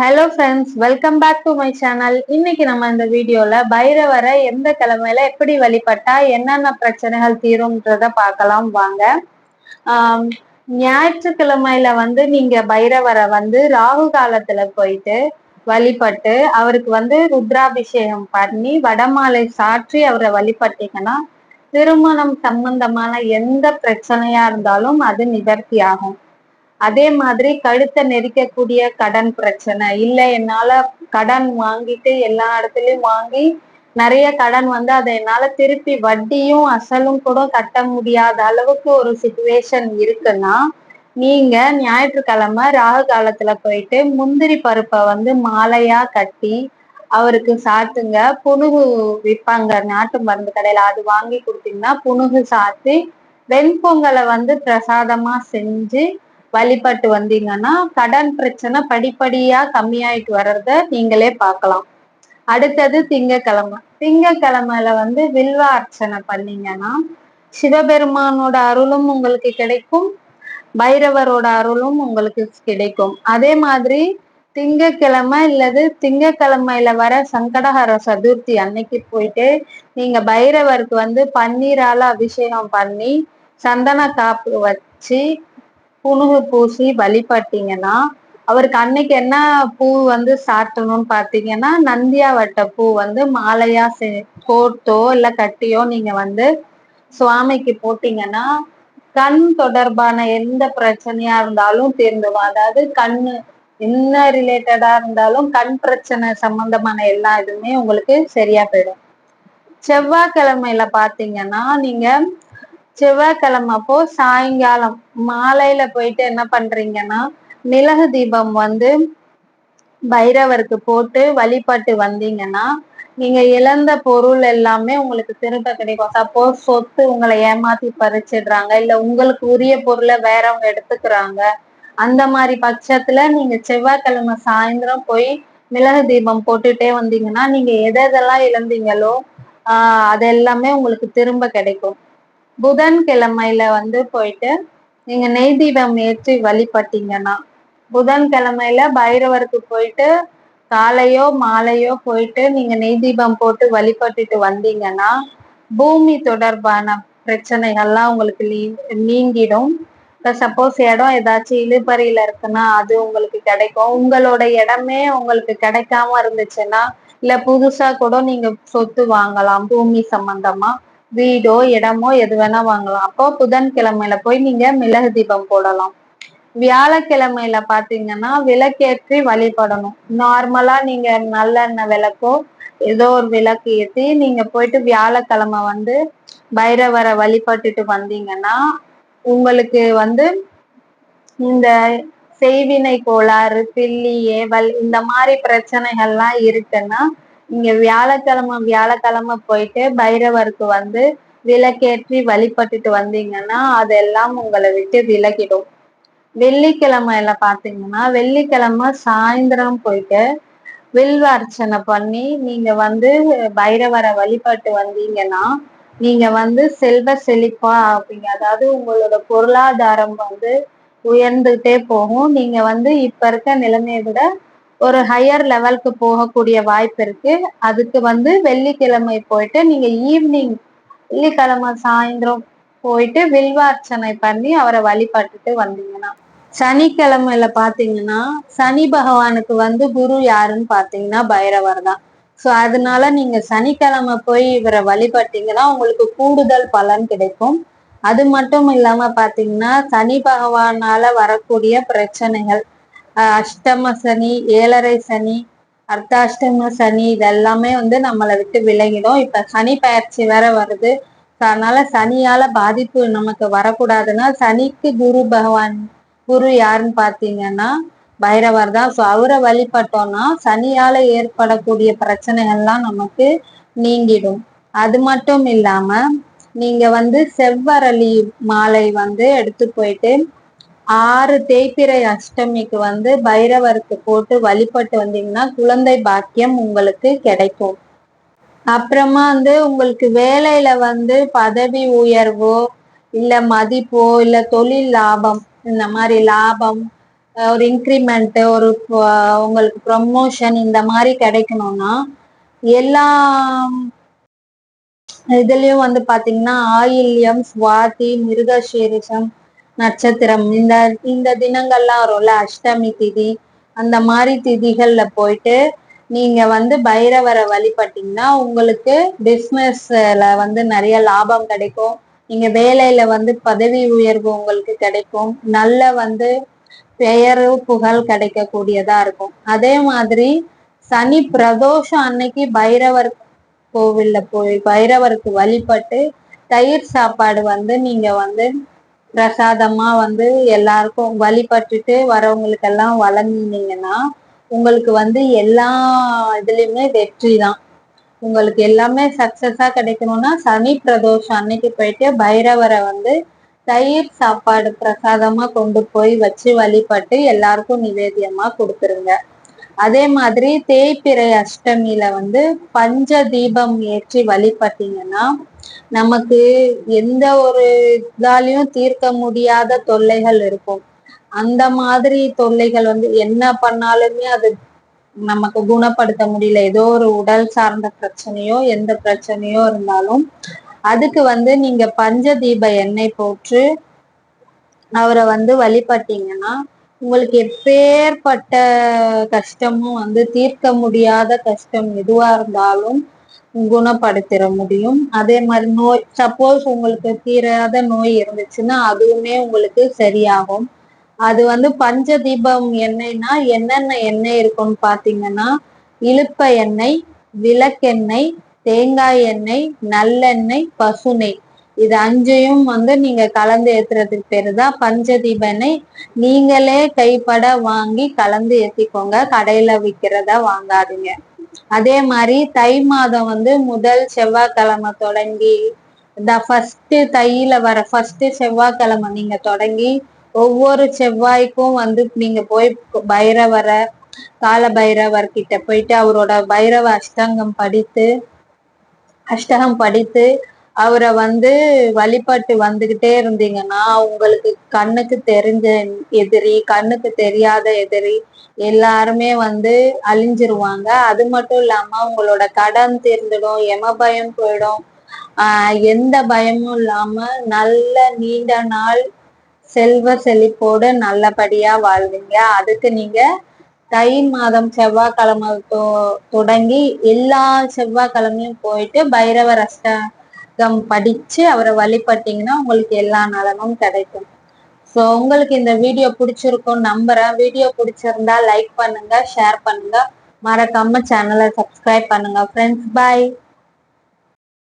Hello friends welcome back to my channel இன்னைக்கு நம்ம இந்த வீடியோல பைரவரை எந்த கிழமையில எப்படி வழிபட்டா என்னென்ன பிரச்சனைகள் தீரும்ன்றத பார்க்கலாம் வாங்க. ஞாயிற்றுக்கிழமையில வந்து நீங்க பைரவரை வந்து ராகு காலத்துல போயிட்டு வழிபட்டு அவருக்கு வந்து ருத்ராபிஷேகம் பண்ணி வடமாலை சாற்றி அவரை வழிபட்டீங்கன்னா திருமணம் சம்பந்தமான எந்த பிரச்சனையா இருந்தாலும் அது நிவர்த்தி ஆகும் அதே மாதிரி கழுத்தை நெரிக்கக்கூடிய கடன் பிரச்சனை. இல்ல என்னால கடன் வாங்கிட்டு எல்லா இடத்துலயும் வாங்கி நிறைய கடன் வந்து அதை என்னால திருப்பி வட்டியும் அசலும் கூட கட்ட முடியாத அளவுக்கு ஒரு சுச்சுவேஷன் இருக்குன்னா நீங்க ஞாயிற்றுக்கிழமை ராகு காலத்துல போயிட்டு முந்திரி பருப்பை வந்து மாலையா கட்டி அவருக்கு சாத்துங்க. புணுகு விற்பாங்க நாட்டு மருந்து கடையில அது வாங்கி கொடுத்தீங்கன்னா புணுகு சாத்தி வெண்பொங்கலை வந்து பிரசாதமா செஞ்சு வழிபட்டு வந்தீங்கன்னா கடன் பிரச்சனை படிப்படியா கம்மியாயிட்டு வர்றத நீங்களே பார்க்கலாம். அடுத்தது திங்கக்கிழமை. திங்கக்கிழமையில வந்து வில்வ அர்ச்சனை பண்ணீங்கன்னா சிவபெருமானோட அருளும் உங்களுக்கு கிடைக்கும். பைரவரோட அருளும் உங்களுக்கு கிடைக்கும். அதே மாதிரி திங்கக்கிழமை இல்லது திங்கக்கிழமையில வர சங்கடஹர சதுர்த்தி அன்னைக்கு போயிட்டு நீங்க பைரவருக்கு வந்து பன்னீரால அபிஷேகம் பண்ணி சந்தன காப்பு வச்சு புனுகு பூசி வழிபட்டீங்கன்னா அவருக்கு அன்னைக்கு என்ன பூ வந்து சாட்டணும்னு பார்த்தீங்கன்னா நந்தியாவட்ட பூ வந்து மாலையா செ கோர்த்தோ இல்ல கட்டியோ நீங்க வந்து சுவாமிக்கு போட்டீங்கன்னா கண் தொடர்பான எந்த பிரச்சனையா இருந்தாலும் தீர்ந்துடும். அதாவது கண்ணு என்ன ரிலேட்டடா இருந்தாலும் கண் பிரச்சனை சம்பந்தமான எல்லா இதுவுமே உங்களுக்கு சரியா போயிடும். செவ்வாய்க்கிழமையில பாத்தீங்கன்னா நீங்க செவ்வாய்க்கிழமை அப்போ சாயங்காலம் மாலையில போயிட்டு என்ன பண்றீங்கன்னா மிளகு தீபம் வந்து பைரவருக்கு போட்டு வழிபட்டு வந்தீங்கன்னா நீங்க இழந்த பொருள் எல்லாமே உங்களுக்கு திரும்ப கிடைக்கும். சப்போஸ் சொத்து உங்களை ஏமாத்தி பறிச்சிடுறாங்க இல்ல உங்களுக்கு உரிய பொருளை வேறவங்க எடுத்துக்கிறாங்க அந்த மாதிரி பட்சத்துல நீங்க செவ்வாய்க்கிழமை சாயந்தரம் போய் மிளகு தீபம் போட்டுட்டே வந்தீங்கன்னா நீங்க எதெல்லாம் இழந்தீங்களோ ஆஹ் அது எல்லாமே உங்களுக்கு திரும்ப கிடைக்கும். புதன் கிழமையில வந்து போயிட்டு நீங்க நெய் தீபம் ஏற்றி வழிபட்டீங்கன்னா புதன் கிழமையில பைரவருக்கு போயிட்டு காலையோ மாலையோ போயிட்டு நீங்க நெய் தீபம் போட்டு வழிபட்டுட்டு வந்தீங்கன்னா பூமி தொடர்பான பிரச்சனைகள்லாம் உங்களுக்கு நீ- நீங்கிடும். இப்போ சப்போஸ் இடம் ஏதாச்சும் இழுபறியில இருக்குன்னா அது உங்களுக்கு கிடைக்கும். உங்களோட இடமே உங்களுக்கு கிடைக்காம இருந்துச்சுன்னா இல்ல புதுசா கூட நீங்க சொத்து வாங்கலாம் பூமி சம்பந்தமா. வீடோ இடமோ எது வேணா வாங்கலாம். அப்போ புதன்கிழமையில போய் நீங்க மிளகு தீபம் போடலாம். வியாழக்கிழமையில பாத்தீங்கன்னா விளக்கேற்றி வழிபடணும். நார்மலா நீங்க நல்லெண்ணெய் விளக்கோ ஏதோ ஒரு விளக்கு ஏற்றி நீங்க போயிட்டு வியாழக்கிழமை வந்து பைரவரை வழிபட்டுட்டு வந்தீங்கன்னா உங்களுக்கு வந்து இந்த செய்வினை கோளாறு பில்லி ஏவல் இந்த மாதிரி பிரச்சனைகள்லாம் இருக்குன்னா நீங்க வியாழக்கிழமை வியாழக்கிழமை போயிட்டு பைரவருக்கு வந்து விளக்கேற்றி வழிபட்டுட்டு வந்தீங்கன்னா அதெல்லாம் உங்களை விட்டு விலகிடும். வெள்ளிக்கிழமையில பாத்தீங்கன்னா வெள்ளிக்கிழமை சாயந்தரம் போயிட்டு வில்வ அர்ச்சனை பண்ணி நீங்க வந்து பைரவரை வழிபட்டு வந்தீங்கன்னா நீங்க வந்து செல்வ செழிப்பா ஆப்பீங்க அதாவது உங்களோட பொருளாதாரம் வந்து உயர்ந்துகிட்டே போகும். நீங்க வந்து இப்ப இருக்க நிலைமையை விட ஒரு ஹையர் லெவலுக்கு போகக்கூடிய வாய்ப்பு இருக்கு. அதுக்கு வந்து வெள்ளிக்கிழமை போயிட்டு நீங்க ஈவினிங் வெள்ளிக்கிழமை சாயந்தரம் போயிட்டு வில்வார்ச்சனை பண்ணி அவரை வழிபட்டுட்டு வந்தீங்கன்னா சனிக்கிழமையில பாத்தீங்கன்னா சனி பகவானுக்கு வந்து குரு யாருன்னு பாத்தீங்கன்னா பைரவர் தான். ஸோ அதனால நீங்க சனிக்கிழமை போய் இவரை வழிபட்டீங்கன்னா உங்களுக்கு கூடுதல் பலன் கிடைக்கும். அது மட்டும் இல்லாம பாத்தீங்கன்னா சனி பகவானால வரக்கூடிய பிரச்சனைகள் அஷ்டம சனி ஏழரை சனி அர்த்தாஷ்டம சனி இதெல்லாமே வந்து நம்மளை விட்டு விலகிடும். இப்ப சனி பயிற்சி வேற வருது. அதனால சனியால பாதிப்பு நமக்கு வரக்கூடாதுன்னா சனிக்கு குரு பகவான் குரு யாருன்னு பாத்தீங்கன்னா பைரவர் தான். ஸோ அவரை வழிபட்டோம்னா சனியால ஏற்படக்கூடிய பிரச்சனைகள்லாம் நமக்கு நீங்கிடும். அது மட்டும் இல்லாம நீங்க வந்து செவ்வரளி மாலை வந்து எடுத்து போயிட்டு ஆறு தேய்பிறை அஷ்டமிக்கு வந்து பைரவருக்கு போட்டு வழிபட்டு வந்தீங்கன்னா குழந்தை பாக்கியம் உங்களுக்கு கிடைக்கும். அப்புறமா வந்து உங்களுக்கு வேலையில வந்து பதவி உயர்வோ இல்ல மதிப்போ இல்ல தொழில் லாபம் இந்த மாதிரி லாபம் ஒரு இன்க்ரிமெண்ட் ஒரு உங்களுக்கு ப்ரமோஷன் இந்த மாதிரி கிடைக்கணும்னா எல்லா இதுலயும் வந்து பாத்தீங்கன்னா ஆயில்யம் சுவாதி மிருகசீரிஷம் நட்சத்திரம். இந்த இந்த தினங்கள்லாம் வரும்ல அஷ்டமி திதி அந்த மாதிரி திதிகள்ல போயிட்டு நீங்க வந்து பைரவரை வழிபட்டீங்கன்னா உங்களுக்கு பிஸ்னஸ்ல வந்து நிறைய லாபம் கிடைக்கும். நீங்க வேலையில வந்து பதவி உயர்வு உங்களுக்கு கிடைக்கும். நல்ல வந்து பெயரு புகழ் கிடைக்கக்கூடியதா இருக்கும். அதே மாதிரி சனி பிரதோஷம் அன்னைக்கு பைரவர் கோவில்ல போய் பைரவருக்கு வழிபட்டு தயிர் சாப்பாடு வந்து நீங்க வந்து பிரசாதமா வந்து எல்லாருக்கும் வழிபட்டுட்டு வரவங்களுக்கெல்லாம் வழங்கினீங்கன்னா உங்களுக்கு வந்து எல்லா இதுலயுமே வெற்றி தான். உங்களுக்கு எல்லாமே சக்சஸா கிடைக்கணும்னா சனி பிரதோஷம் அன்னைக்கு போயிட்டு பைரவரை வந்து தயிர் சாப்பாடு பிரசாதமா கொண்டு போய் வச்சு வழிபட்டு எல்லாருக்கும் நிவேதியமா கொடுத்துருங்க. அதே மாதிரி தேய்பிறை அஷ்டமியில வந்து பஞ்ச தீபம் ஏற்றி வழிபட்டீங்கன்னா நமக்கு எந்த ஒரு இதாலையும் தீர்க்க முடியாத தொல்லைகள் இருக்கும். அந்த மாதிரி தொல்லைகள் வந்து என்ன பண்ணாலுமே அது நமக்கு குணப்படுத்த முடியல. ஏதோ ஒரு உடல் சார்ந்த பிரச்சனையோ எந்த பிரச்சனையோ இருந்தாலும் அதுக்கு வந்து நீங்க பஞ்ச தீப எண்ணெய் போட்டு அவரை வந்து வழிபட்டீங்கன்னா உங்களுக்கு எப்பேற்பட்ட கஷ்டமும் வந்து தீர்க்க முடியாத கஷ்டம் எதுவா இருந்தாலும் குணப்படுத்திட முடியும். அதே மாதிரி நோய் சப்போஸ் உங்களுக்கு தீராத நோய் இருந்துச்சுன்னா அதுவுமே உங்களுக்கு சரியாகும். அது வந்து பஞ்ச தீபம் எண்ணெய்னா என்னென்ன எண்ணெய் இருக்கும்னு பாத்தீங்கன்னா இழுப்ப எண்ணெய் விளக்கெண்ணெய் தேங்காய் எண்ணெய் நல்லெண்ணெய் பசுனை இது அஞ்சையும் வந்து நீங்க கலந்து ஏத்துறதுக்கு பேரு தான் பஞ்சதீபனை நீங்களே கைப்பட வாங்கி கலந்து ஏத்திக்கோங்க. கடையில விக்கிறதா வாங்காதீங்க. அதே மாதிரி தை மாதம் வந்து முதல் செவ்வாய்க்கிழமை தொடங்கி இந்த ஃபர்ஸ்ட் தையில வர ஃபர்ஸ்ட் செவ்வாய்க்கிழமை நீங்க தொடங்கி ஒவ்வொரு செவ்வாய்க்கும் வந்து நீங்க போய் பைரவரை கால பைரவர் கிட்ட போயிட்டு அவரோட பைரவ அஷ்டங்கம் படித்து அஷ்டகம் படித்து அவரை வந்து வழிபட்டு வந்துகிட்டே இருந்தீங்கன்னா உங்களுக்கு கண்ணுக்கு தெரிஞ்ச எதிரி கண்ணுக்கு தெரியாத எதிரி எல்லாருமே வந்து அழிஞ்சிருவாங்க. அது மட்டும் இல்லாம உங்களோட கடன் தீர்ந்துடும் எம பயம் போயிடும். ஆஹ் எந்த பயமும் இல்லாம நல்ல நீண்ட நாள் செல்வ செழிப்போடு நல்லபடியா வாழ்வீங்க. அதுக்கு நீங்க தை மாதம் செவ்வாய்க்கிழமை தொடங்கி எல்லா செவ்வாய்க்கிழமையும் போயிட்டு பைரவர் அஷ்டகம் படிச்சு அவரை வழிபட்டீங்கன்னா உங்களுக்கு எல்லா நலமும் கிடைக்கும். ஸோ உங்களுக்கு இந்த வீடியோ பிடிச்சிருக்கும் நம்புறேன். வீடியோ பிடிச்சிருந்தா லைக் பண்ணுங்க ஷேர் பண்ணுங்க. மறக்காம சேனலை சப்ஸ்கிரைப் பண்ணுங்க ஃப்ரெண்ட்ஸ் பாய்